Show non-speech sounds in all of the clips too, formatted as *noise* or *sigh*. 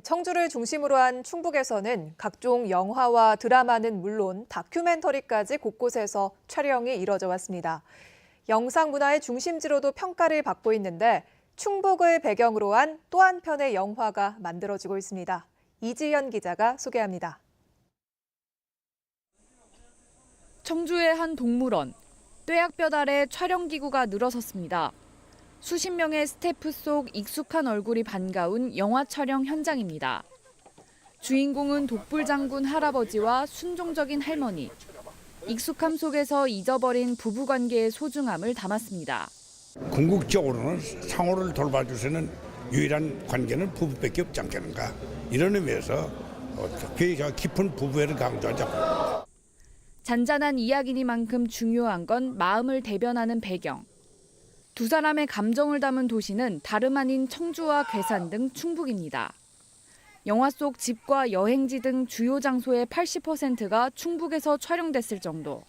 청주를 중심으로 한 충북에서는 각종 영화와 드라마는 물론 다큐멘터리까지 곳곳에서 촬영이 이뤄져 왔습니다. 영상 문화의 중심지로도 평가를 받고 있는데 충북을 배경으로 한 또 한 편의 영화가 만들어지고 있습니다. 이지연 기자가 소개합니다. 청주의 한 동물원. 뙤약볕 아래 촬영 기구가 늘어섰습니다. 수십 명의 스태프 속 익숙한 얼굴이 반가운 영화 촬영 현장입니다. 주인공은 독불 장군 할아버지와 순종적인 할머니. 익숙함 속에서 잊어버린 부부 관계의 소중함을 담았습니다. 궁극적으로는 상호를 돌봐주시는 유일한 관계는 부부밖에 없지 않겠는가 이런 의미에서 특히 저 깊은 부부애를 강조하자. 잔잔한 이야기니만큼 중요한 건 마음을 대변하는 배경. 두 사람의 감정을 담은 도시는 다름 아닌 청주와 괴산 등 충북입니다. 영화 속 집과 여행지 등 주요 장소의 80%가 충북에서 촬영됐을 정도.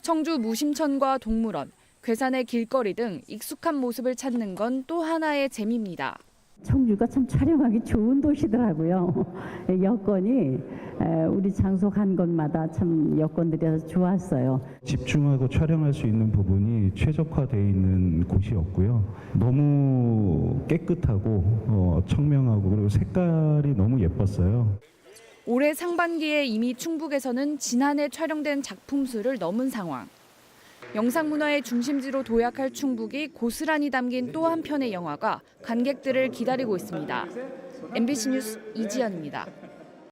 청주 무심천과 동물원, 괴산의 길거리 등 익숙한 모습을 찾는 건 또 하나의 재미입니다. 청주가 참 촬영하기 좋은 도시더라고요. *laughs* 여건이 에, 우리 장소 간 곳마다 참 여건들이 아주 좋았어요. 집중하고 촬영할 수 있는 부분이 최적화되어 있는 곳이었고요. 너무 깨끗하고 어, 청명하고 그리고 색깔이 너무 예뻤어요. 올해 상반기에 이미 충북에서는 지난해 촬영된 작품 수를 넘은 상황. 영상 문화의 중심지로 도약할 충북이 고스란히 담긴 또 한 편의 영화가 관객들을 기다리고 있습니다. MBC 뉴스 이지연입니다.